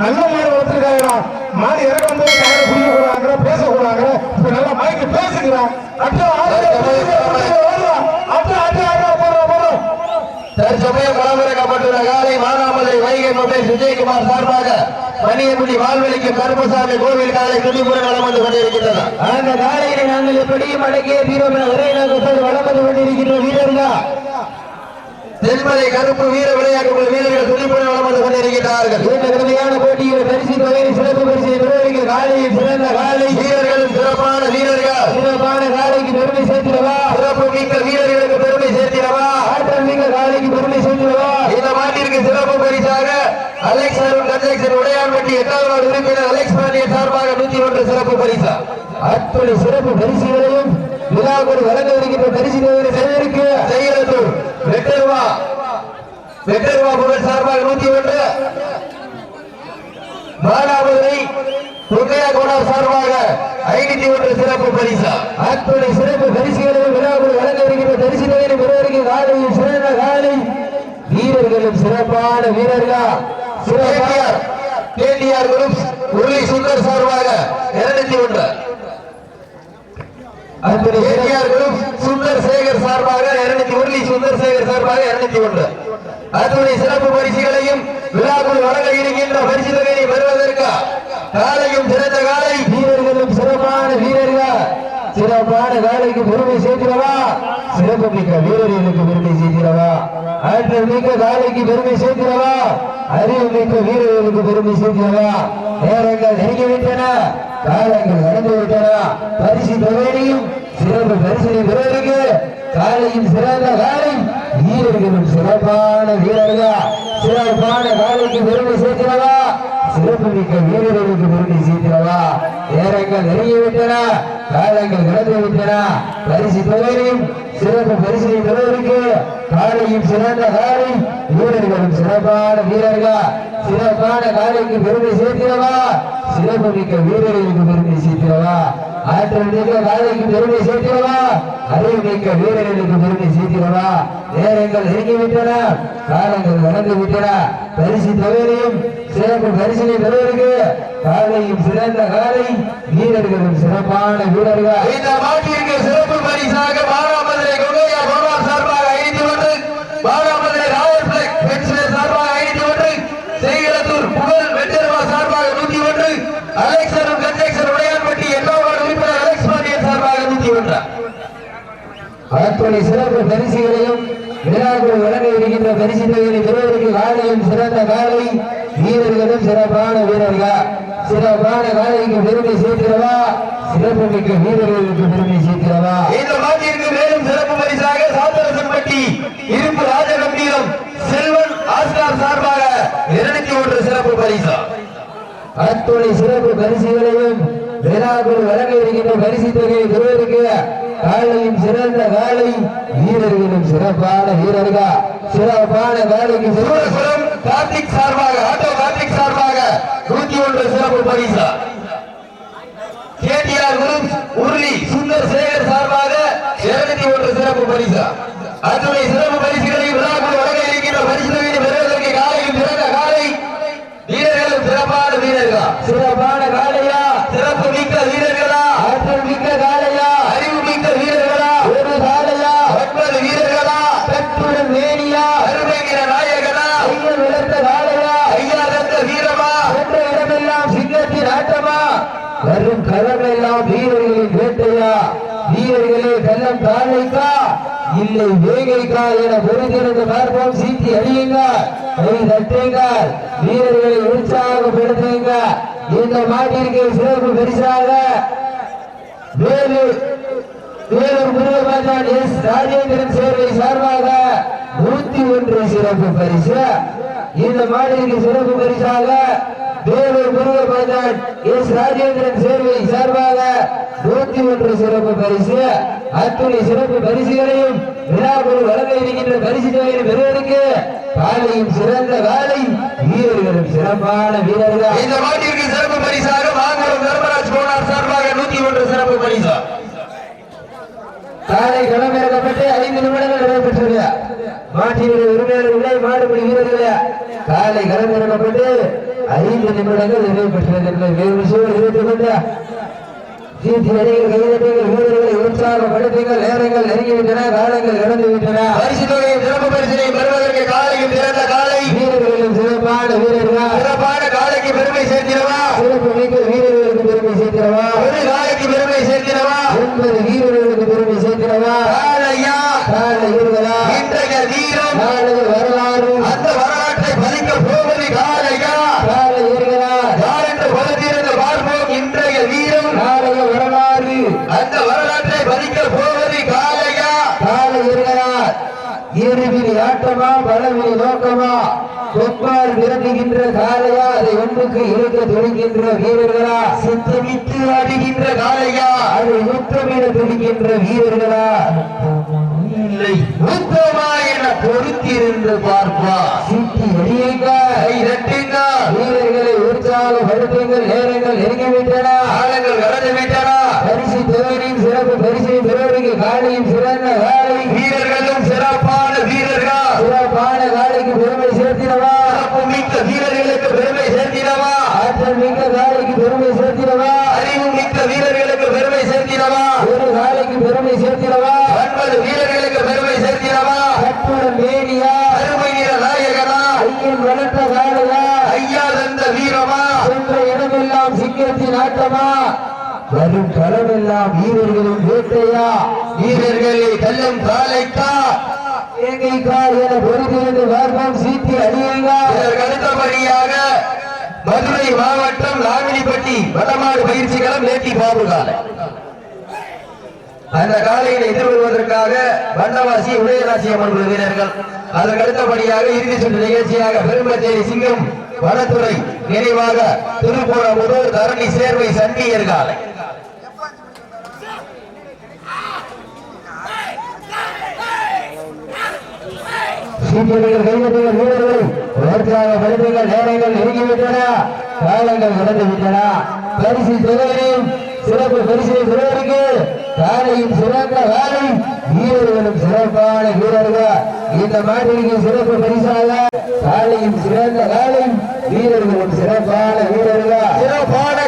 நல்ல மாடு வளர்த்துருக்காங்கடா. மாடு இறக்க வந்து கூடாங்க பேச கூடாங்க இப்ப நல்லா மைக்கு பேசுகிறான் அட்டா அட்டா அட்டா அட்டா போடுறோம் போடுறோம் தற்சமயம் காலை மானாமதுரை வைகை மொபைல் விஜயகுமார் சார்பாக மணியமுடி வாழ்வெளிக்கு கருப்பசாமி கோவில் காலை துணிபுர நலம் வந்து கொண்டிருக்கின்றன. அந்த காலையில நாங்கள் எப்படியும் அடக்கிய என ஒரே நோக்கத்தோடு வளம் வந்து கொண்டிருக்கின்ற வீரர்கள்? தென்மலை கருப்பு வீர விளையாட்டு வீரர்கள் துணிபுர நலம் வந்து கொண்டிருக்கிறார்கள் இந்த கடுமையான போட்டியில் பரிசு தொகையில் சிறப்பு பரிசு பெறுவதற்கு காலையில் சிறந்த காலை. வீரர்களும் சிறப்பான வீரர்கள். சிறப்பான காலைக்கு பெருமை சேர்த்திடவா? சிறப்பு மிக்க வீரர்களுக்கு பெருமை சேர்த்திடவா? ஆற்றல் மிக்க காலைக்கு பெருமை சேர்த்திடவா? இந்த மாட்டிற்கு சிறப்பு பரிசாக அலெக்ஸ் அருண் கன்ஜெக்ஷன் உடையான்பட்டி எட்டாவது உறுப்பினர் அலெக்ஸ் பாண்டியன் சார்பாக நூத்தி ஒன்று சிறப்பு பரிசா. அத்துணை சிறப்பு பரிசுகளையும் விழாக்குள் வழங்க இருக்கின்ற பரிசு தொகையை செய்வதற்கு செய்கிறது வெட்டருவா வெட்டருவா புகழ் சார்பாக நூத்தி ஒன்று. மானாமதுரை துர்கையா கோடார் சார்பாக ஐநூத்தி ஒன்று சிறப்பு பரிசா. அத்துணை சிறப்பு பரிசுகளையும் விழாக்குள் வழங்க இருக்கின்ற பரிசு தொகையை பெறுவதற்கு காலையில் சிறந்த காலை. வீரர்களும் சிறப்பான வீரர்கள்? சிறப்பான கேடிஆர் குரூப் உருளி சுந்தர் சார்பாக இருநூத்தி ஒன்று. அத்துணை சிறப்பு சுந்தர் சேகர் சார்பாக இருநூத்தி உருளி சுந்தர் சேகர் சார்பாக இருநூத்தி ஒன்று. அத்துணை சிறப்பு பரிசுகளையும் விழாக்குள் வழங்க இருக்கின்ற பரிசு தொகையை பெறுவதற்கு காலையும் சிறந்த காலை. வீரர்களும் சிறப்பான வீரர்கள். சிறப்பான வேலைக்கு பெருமை சேர்க்கிறவா? சிறப்பு மிக்க வீரர்களுக்கு பெருமை சேர்க்கிறவா? ஆற்றல் மிக்க வேலைக்கு பெருமை சேர்க்கிறவா? அறிவு மிக்க வீரர்களுக்கு பெருமை சேர்க்கிறவா? நேரங்கள் நெருங்கிவிட்டன காலங்கள் நடந்து விட்டன பரிசு தொகையிலையும் சிறப்பு பரிசனை பெறுவதற்கு காலையில் சிறந்த காலம் வீரர்களும் சிறப்பான வீரர்கள். சிறப்பான காலைக்கு பெருமை சேர்க்கிறவா? சிறப்பு மிக்க வீரர்களுக்கு பெருமை சேர்க்கிறவா? நேரங்கள் நெருங்கிவிட்டன காலங்கள் நடந்து விட்டன பரிசு தொகையிலையும் சிறப்பு பரிசினை பெறுவதற்கு காலையும் சிறந்த காலை வீரர்களும் சிறப்பான வீரர்கள் சிறப்பான காலைக்கு பெருமை சேர்க்கிறவா? சிறப்பு மிக்க வீரர்களுக்கு பெருமை சேர்க்கிறவா? ஆற்றல் மிக்க காலைக்கு பெருமை சேர்க்கிறவா? அறிவு மிக்க வீரர்களுக்கு பெருமை சேர்க்கிறவா? நேரங்கள் நெருங்கி விட்டன காலங்கள் நடந்து விட்டன பரிசு தொகையிலையும் சிறப்பு பரிசினை பெறுவதற்கு காலையும் சிறந்த காலை வீரர்களும் சிறப்பான வீரர்கள். இந்த மாட்டிற்கு சிறப்பு பரிசாக கொங்கையா கோனார் சார்பாக ஐநூத்தி ஒன்று மானாமதுரை ராயல் பிளாக் பென்சிலர் சார்பாக ஐநூத்தி ஒன்று செய்களத்தூர் புகழ் வெட்டருவா சார்பாக நூத்தி ஒன்று அலெக்சரும் கன்ஜெக்சன் உடையான்பட்டி எட்டாம் வார்டு உறுப்பினர் அலெக்ஸ் பாண்டியன் சார்பாக நூத்தி ஒன்று அத்துணை சிறப்பு பரிசுகளையும் விழாக்குள் வழங்க இருக்கின்ற பரிசு தொகையை பெறுவதற்கு காலையும் சிறந்த காலை வீரர்களும் சிறப்பான வீரர்கள்? சிறப்பான காலைக்கு பெருமை சேர்க்கிறவா? சிறப்பு மிக்க வீரர்களுக்கு பெருமை சேர்க்கிறவா? இந்த மாட்டிற்கு மேலும் சிறப்பு பரிசாக சாத்தரசன்பட்டி இருப்பு ராஜகம்பீரம் செல்வன் ஆஸ்கார் சார்பாக இருநூத்தி ஒன்று சிறப்பு பரிசா. அத்துணை சிறப்பு பரிசுகளையும் விழாக்குள் வழங்க இருக்கின்ற பரிசு தொகையை பெறுவதற்கு காலையும் சிறந்த வேலை வீரர்களும் சிறப்பான வீரர்கள்? சிறப்பான வேலைக்கு சிறப்பு கார்த்திக் சார்பாக ஆட்டோ கார்த்திக் சார்பாக நூத்தி ஒன்று சிறப்பு பரிசா. கேடிஆர் குரூப் உருளி சுந்தர் சேகர் சார்பாக இருநூத்தி ஒன்று சிறப்பு பரிசா. அத்துணை சிறப்பு பரிசுகளை விழாக்கள் வழங்க இருக்கின்ற பரிசு தொகையை பெறுவதற்கு காலையும் சிறந்த காலை வீரர்களும் சிறப்பான வீரர்களா சிறப்பான காலையா சிறப்பு மிக்க வீரர்களா ஆற்றல் மிக்க காலையா அறிவு மிக்க வீரர்களா ஒரு காலையா ஒன்பது வீரர்களா கட்டுடன் மேனியா அருமைகிற நாயகனா கையில் விளர்ந்த காலையா ஐயா தந்த வீரமா சென்ற இடமெல்லாம் சிங்கத்தின் ஆட்டமா வரும் களமெல்லாம் வீரர்களின் வேட்டையா வீரர்களே கள்ளம் தாழைக்கா இல்லை வேகைக்கா என பொறுத்திருந்து பார்ப்போம். சீட்டி அடியுங்க கை தட்டுங்க. வீரர்களை உற்சாகப்படுத்துங்க. இந்த மாட்டிற்கு சிறப்பு பரிசாக வேலூர் வேலூர் முருகபாஜான் எஸ் ராஜேந்திரன் சேர்வை சார்பாக நூத்தி ஒன்று சிறப்பு பரிசு. இந்த மாநிலக்கு சிறப்பு பரிசாக வேலூர் எஸ் ராஜேந்திரன் சேர்வை சார்பாக நூத்தி ஒன்று சிறப்பு பரிசு. அத்துணை சிறப்பு பரிசுகளையும் விழாக்குழு வழங்க இருக்கின்ற பரிசு தொகையை பெறுவதற்கு காலையும் சிறந்த காலை வீரர்களும் சிறப்பான வீரர்கள். இந்த மாட்டிற்கு சிறப்பு பரிசாக மாங்குளம் தர்மராஜ் கோனார் சார்பாக நூத்தி ஒன்று சிறப்பு பரிசா. காலை களமிறக்கப்பட்டு ஐந்து நிமிடங்கள் மாற்றினுடைய உரிமையாளர்களே மாடுபிடி வீரர்களே காலை கலந்திருக்கப்பட்டு ஐந்து நிமிடங்கள் நிறைவு பெற்றிருக்கின்ற வேறு விஷயம் இருபத்தி கொண்ட சீட்டி அடிகள் கைதட்டுங்கள் வீரர்களை உற்சாகப்படுத்துங்கள் நேரங்கள் நெருங்கிவிட்டன காலங்கள் கடந்து விட்டன. பரிசு தொகையை சிறப்பு பரிசினை பெறுவதற்கு காலையும் சிறந்த காலை. வீரர்களும் சிறப்பான வீரர்கள்? சிறப்பான காலைக்கு பெருமை சேர்த்திடவா சிறப்பு மிக்க வீரர்களுக்கு பெருமை சேர்க்கிறவா? ஒரு காலைக்கு பெருமை சேர்த்திடவா ஒன்பது வீரர்களுக்கு பெருமை சேர்க்கிறவா காலையா கால வீரர்களா இன்றைய வீரம் நாளைய வரலாறு அந்த வரலாற்றை பதிக்க போவது காலையா கால வீரர்களா யார் என்று பகுதியிருந்து பார்ப்போம் இன்றைய வீரம் நாளைய வரலாறு அந்த வரலாற்றை பதிக்க போவது காலையா கால வீரர்களா இருவிரி ஆட்டமா பலவிரி நோக்கமா கொப்பால் விரட்டுகின்ற காலையா அதை ஒன்றுக்கு இழுக்க துடிக்கின்ற வீரர்களா? சுத்தமிட்டு அடிகின்ற காலையா அதை முத்தமிட துடிக்கின்ற வீரர்களா இல்லை உத்தமா என பொறுத்திருந்து பார்ப்பா சிட்டி அடியுங்க கை தட்டுங்க வீரர்களை உற்சாகப்படுத்துங்கள் நேரங்கள் நெருங்கிவிட்டன காலங்கள் கடந்து விட்டனா பரிசு தேவனின் சிறப்பு பரிசை பெறுவதற்கு காலையும் சிறந்த காலை வீரர்களும் சிறப்பான வீரர்கள் சிறப்பான காலைக்கு பெருமை சேர்த்திடவா சிறப்பு மிக்க வீரர்களுக்கு பெருமை சேர்த்திடவா ஆற்றல் மிக்க காலைக்கு பெருமை சேர்த்திடவா அறிவு மிக்க வீரர்களுக்கு பெருமை சேர்த்திடவா ஒரு காலைக்கு பெருமை சேர்த்திடவா ஒன்பது வீரர்களுக்கு பெருமை சேர்த்திடவா கட்டுடன் வேணியா அருமை நிற நாயகனா ஐயன் வளர்த்த காலையா ஐயா தந்த வீரமா சென்ற இடமெல்லாம் சிங்கத்தின் ஆட்டமா வரும் களமெல்லாம் வீரர்களும் வேட்டையா? வீரர்களை தள்ளும் காலைக்கா? ஏகைக்கா என பொறுத்திருந்து பார்ப்போம் சீட்டி அடியுங்க அடுத்தபடியாக மதுரை மாவட்டம் லாமினிப்பட்டி வடமாடு பயிற்சி களம் நேட்டி பாபு காலை அந்த காலையில் எதிர்கொள்வதற்காக வண்டவாசி உதயராசி அம்மன் வீரர்கள். அதற்கடுத்தபடியாக இறுதி சுற்று நிகழ்ச்சியாக பெரும்பத்தேரி சிங்கம் வனத்துறை நினைவாக முதல் தரணி சேர்வை சண்டியர் காலை. சீட்டியர்கள் கைதட்டுங்கள் வீரர்கள் உற்சாகப்படுத்துங்கள் நேரங்கள் நெருங்கிவிட்டன. காலங்கள் கடந்து பரிசு தொகையினையும் சிறப்பு பரிசினை பெறுவதற்கு காலையும் சிறந்த காலை வீரர்களும் சிறப்பான வீரர்கள். இந்த மாட்டிற்கு சிறப்பு பரிசாக காலையும் சிறந்த காலை வீரர்களும் சிறப்பான வீரர்கள். சிறப்பான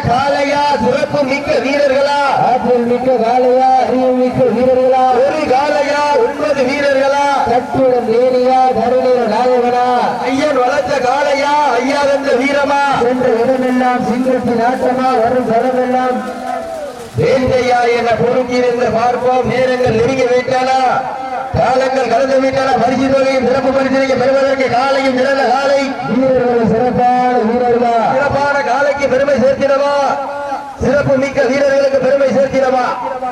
சிறப்பு மிக்க வீரர்களா? ஆற்றல் மிக்க காலையா அறிவு மிக்க வீரர்களா? ஒரு காலையா ஒன்பது வீரர்களா? கட்டுடன் வேணியா கருணீர நாயகனா? ஐயன் வளர்த்த காலையா ஐயா தந்த வீரமா? சென்ற இடமெல்லாம் சிங்கத்தின் ஆட்டமா வரும் களமெல்லாம் வேந்தையா என பொறுத்திருந்து பார்ப்போம் நேரங்கள் நெருங்கி விட்டன. காலங்கள் கடந்து விட்டன. பரிசு தொகையும் சிறப்பு பரிசீலிக்க பெறுவதற்கு காலையும் சிறந்த காலை வீரர்கள் சிறப்பான வீரர்களா? சிறப்பான காலைக்கு பெருமை சேர்த்திடவா? சிறப்பு மிக்க வீரர்களுக்கு பெருமை சேர்த்திடவா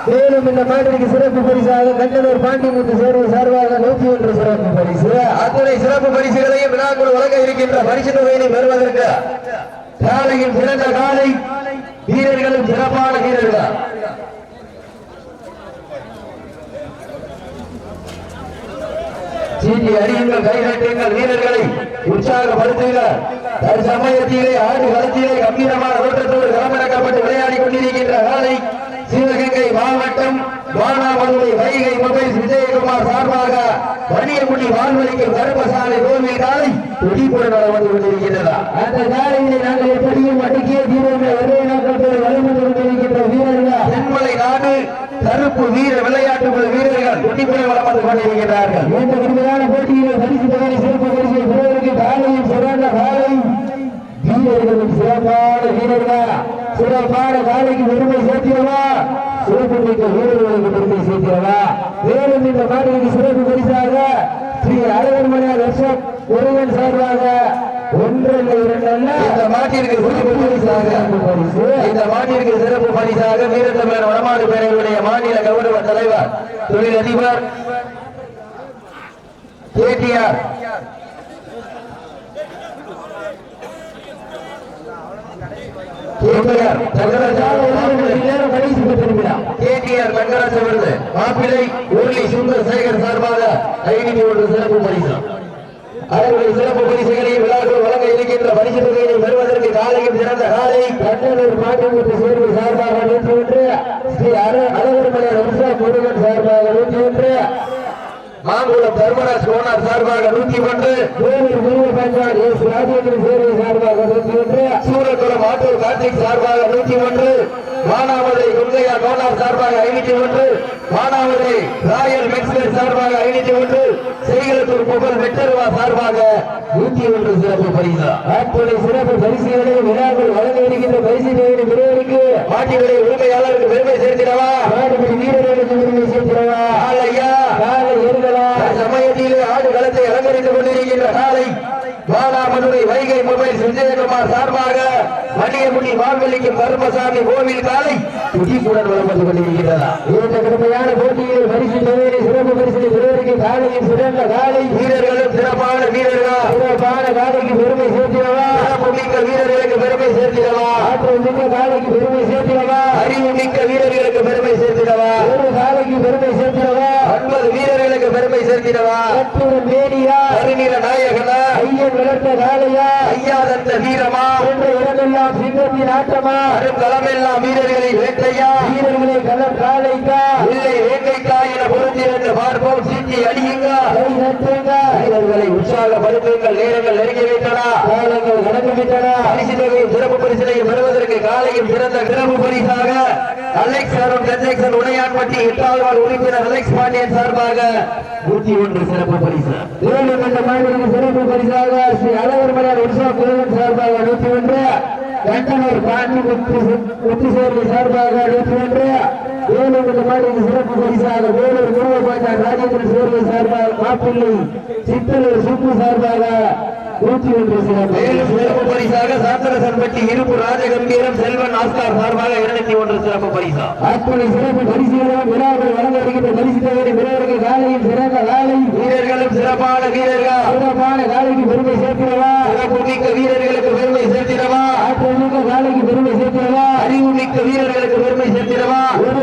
மேலும் இந்த மாட்டிற்கு சிறப்பு பரிசாக கண்டனூர் பாண்டிமுத்து சேர்வு சார்பாக நூத்தி ஒன்று சிறப்பு பரிசு அத்துணை சிறப்பு பரிசுகளையும் விழாக்குள் வழங்க இருக்கின்ற பரிசு தொகையினை பெறுவதற்கு காலையும் சிறந்த காலை வீரர்களும் சிறப்பான வீரர்கள். சீட்டி அடியுங்கள் கைதட்டுங்கள் வீரர்களை உற்சாகப்படுத்துங்கள். தற்சமயத்திலே ஆண்டு களத்திலே கம்பீரமான ஓட்டத்தோடு களமிறக்கப்பட்டு விளையாடி கொண்டிருக்கின்ற காலை சிவகங்கை மாவட்டம் வானாமதுரை வைகை மொபைல்ஸ் விஜயகுமார் சார்பாக வணியமுடி வான்வழிக்கும் கருப்பசாலை கோவில் காலை துடிப்புடன் வந்து கொண்டிருக்கிறதா அந்த காலையிலே நாங்கள் எப்படியும் அடக்கிய தீரமே ஒரே நோக்கத்தோடு வழிமுறை கொண்டிருக்கின்ற வீரர்கள்? தென்மலை நாடு கருப்பு வீர விளையாட்டு வீரர்கள் துடிப்புடன் வளம் வந்து கொண்டிருக்கிறார்கள் இந்த விரும்பியான போட்டியிலே பரிசு தொகை சிறப்பு பரிசை பெறுவதற்கு காலையும் சிறந்த காலை வீரர்களும் சிறப்பான வீரர்கள்? சிறப்பான பெருமை சேர்த்திடவா சிறப்பு மிக்க வீரர்களுக்கு பெருமை சேர்த்திடவா மேலும் இந்த மாநிலக்கு சிறப்பு பரிசாக ஸ்ரீ அழகர் மணியார் வருஷம் ஒருவன் சார்பாக ஒன்றல்ல இரண்டல்ல இந்த மாட்டிற்கு சிறப்பு பரிசாக பரிசு. இந்த மாநிலக்கு சிறப்பு பரிசாக வீரத்தமிழர் வடமாடு பேரவையுடைய மாநில கௌரவ தலைவர் தொழிலதிபர் கேடிஆர் கேடிஆர் நேரம் பரிசு பெற்றிருக்கிறார் கேடிஆர் மாப்பிள்ளை ஊர்லி சுந்தர் சேகர் சார்பாக ஐநூத்தி ஒன்று சிறப்பு பரிசு. அவர்கள் சிறப்பு பரிசுகளை விழாக்கள் வழங்க இருக்கின்ற பரிசு தொகையை பெறுவதற்கு காலையும் சிறந்த காலை கண்ணூர் மாட்டுமுத்து சேர்வு சார்பாக நூற்றி ஒன்று ஸ்ரீ அழ- அழகர் மலையார் வருஷா முருகன் சார்பாக நூற்றி ஒன்று மாங்குளம் தர்மராஜ் கோனார் சார்பாக நூத்தி ஒன்று சூரக்குளம் ஆட்டூர் கார்த்திக் சார்பாக நூத்தி ஒன்று மானாமதுரை குங்கையா கோனார் சார்பாக ஐநூத்தி ஒன்று மானாமதுரை ராயல் மெக்ஸ்வேர் சார்பாக ஐநூத்தி ஒன்று செய்களத்தூர் புகழ் வெட்டருவா சார்பாக நூத்தி ஒன்று சிறப்பு பரிசா. ஆட்களை சிறப்பு பரிசுகளை விழாவில் வழங்க இருக்கின்ற பரிசு விரைவருக்கு மாட்டியுடைய உரிமையாளருக்கு பெருமை சேர்த்திடவா? வீரர்களுக்கு உரிமை சேர்க்கிறவா ஐயா களத்தை அலங்கரித்துக் கொண்டிருக்கின்ற காலை மானாமதுரை வைகை மொபைல் விஜயகுமார் சார்பாக மணியமுடி வாழ்வெளிக்கும் கருமசாமி கோவில் காலை துடிப்புடன் வளர்ந்து கொண்டிருக்கிறதா இந்த கடுமையான போட்டியில் பரிசு தேவையான சிறப்பு பரிசு விரைவருக்கு காலையில் சிறந்த காலை. வீரர்களும் சிறப்பான வீரர்கள்? சிறப்பான காலைக்கு பெருமை சேர்க்கிறவா சிறப்பு மிக்க வீரர்களுக்கு பெருமை சேர்த்திடவா? ஆற்றல் மிக்க காலைக்கு பெருமை சேர்க்கிறவா அறிவு மிக்க வீரர்களுக்கு பெருமை சேர்த்திடவா ஒரு காலைக்கு பெருமை சேர்க்கிறவா ஒன்பது சேர்த்திடவா கட்டுடன் மேடியா கருநில நாயகனா? ஐயன் வளர்த்த காலையா ஐயா தந்த வீரமா? என்ற இடமெல்லாம் சிங்கத்தின் ஆட்டமா? வரும் களமெல்லாம் வீரர்களின் வேட்டையா? வீரர்களை கலர் காலைக்கா இல்லை வேட்டைக்கா என பொருந்திருந்து பார்ப்போம். சீட்டி அடியுங்க வீரர்களை உற்சாகப்படுத்துங்கள். நேரங்கள் நெருங்கி வைத்தனா காலங்கள் கடந்து விட்டன. பரிசு தொகையும் சிறப்பு பரிசினையும் பெறுவதற்கு காலையும் சிறந்த சிறப்பு பரிசாக அலெக்ஸ் அருண் கன்ஜெக்ஷன் உடையான்பட்டி எட்டாவது வார்டு உறுப்பினர் அலெக்ஸ் பாண்டியன் சார்பாக நூத்தி ஒன்று சிறப்பு பரிசு. வேலூர் என்ற மாநிலத்திற்கு சிறப்பு பரிசாக ஸ்ரீ அழகர் மலர் உற்சவ குழுவின் சார்பாக நூற்றி ஒன்று கண்டனூர் பாண்டி முத்து சேர்வை சார்பாக நூற்றி ஒன்று வேலூர் என்ற மாநிலத்திற்கு சிறப்பு பரிசாக வேலூர் குருவபாஜார் ராஜேந்திரன் சேர்வை சார்பாக மாப்பிள்ளை சித்தலூர் சுப்பு சார்பாக மேலும் சிறப்பு பரிசாக சாத்திரசன்பட்டி இருப்பு ராஜகம்பீரம் செல்வன் ஆஸ்கார் சார்பாக இருநூத்தி ஒன்று சிறப்பு பரிசா. அத்துணை சிறப்பு பரிசுகளும் விழாவில் வழங்க வருகின்ற பரிசு தவிர வீரருக்கு காலையில் சிறந்த காலை. வீரர்களும் சிறப்பான வீரர்கள்? சிறப்பான காலைக்கு பெருமை சேர்க்கிறவா? சிறப்பு மிக்க வீரர்களுக்கு பெருமை சேர்த்திடவா ஆற்றல் மிக்க காலைக்கு பெருமை சேர்க்கிறவா? அறிவு மிக்க வீரர்களுக்கு பெருமை சேர்த்திடவா ஒரு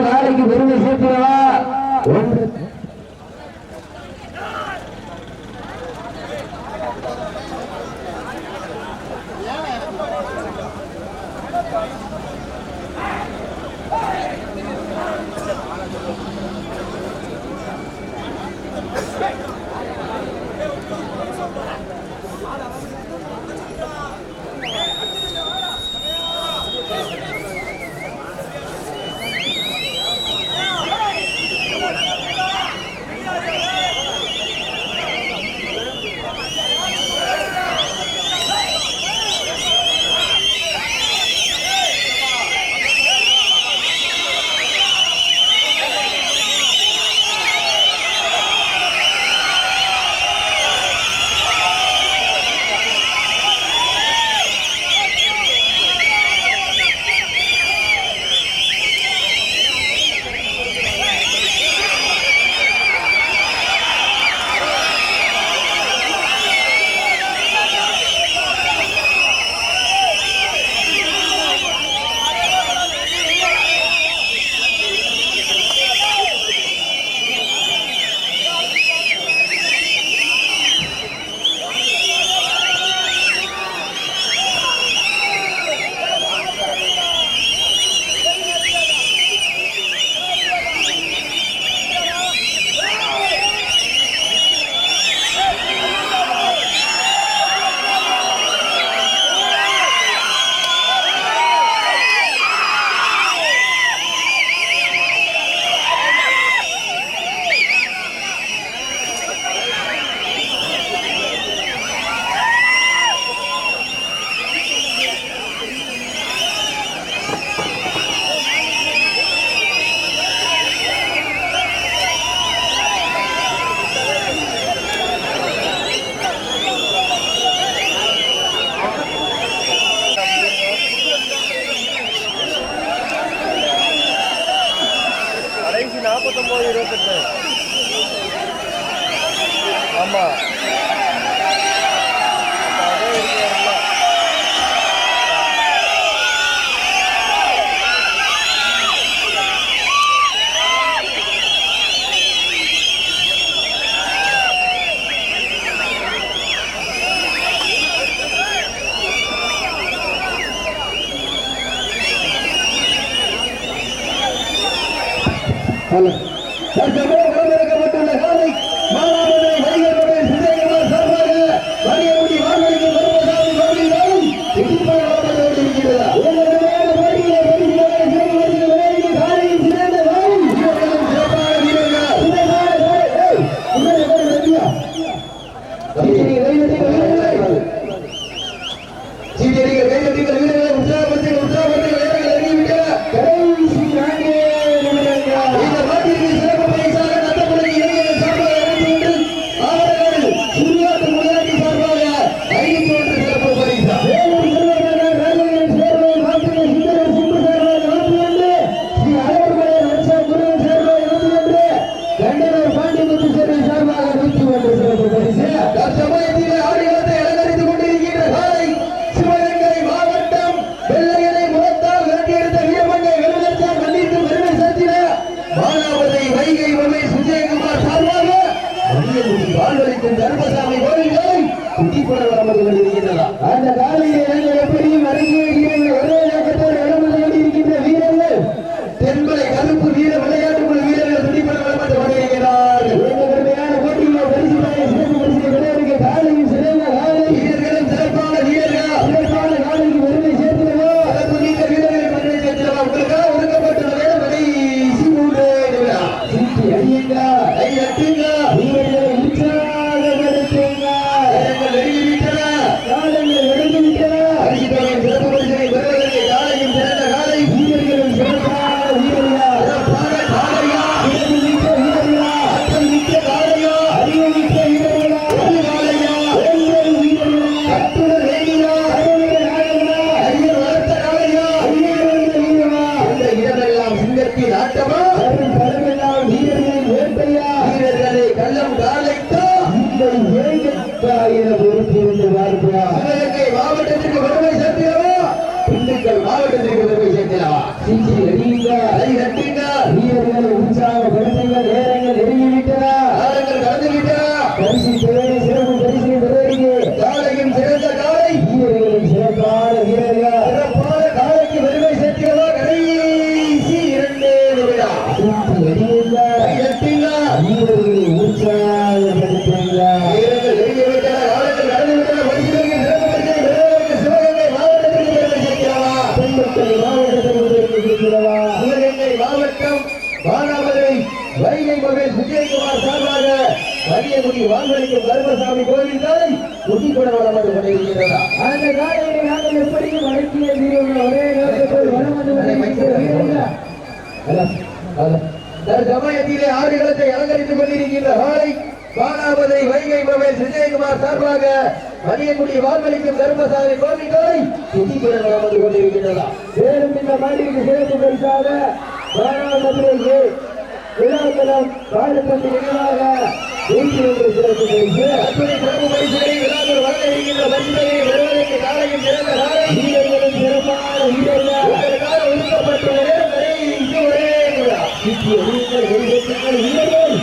தற்சமயம் களமிறக்கப்பட்டுள்ள காலை மாநாடு தற்சமயத்திலே ஆறு இடத்தை அலங்கரித்துக் கொண்டிருக்கின்ற ஹாலை பாலாவதை வைகை மொபைல் விஜயகுமார் சார்பாக மரியக்குடி வாக்களிக்கும் தர்மசாலை கோரிக்கை சுத்திபுரம் நடந்து கொண்டிருக்கின்றதா? மேலும் இந்த மாநில சிறப்பு பரிசாக பாராளுமன்றிலே விழாக்களம் பாடப்பட்டு நினைவாக நூற்றி சிறப்பு பரிசு. அத்தனை சிறப்பு காலையில் சிறந்த காலை. வீட்டிய வீரர்கள் வீரர்கள் வீரர்கள்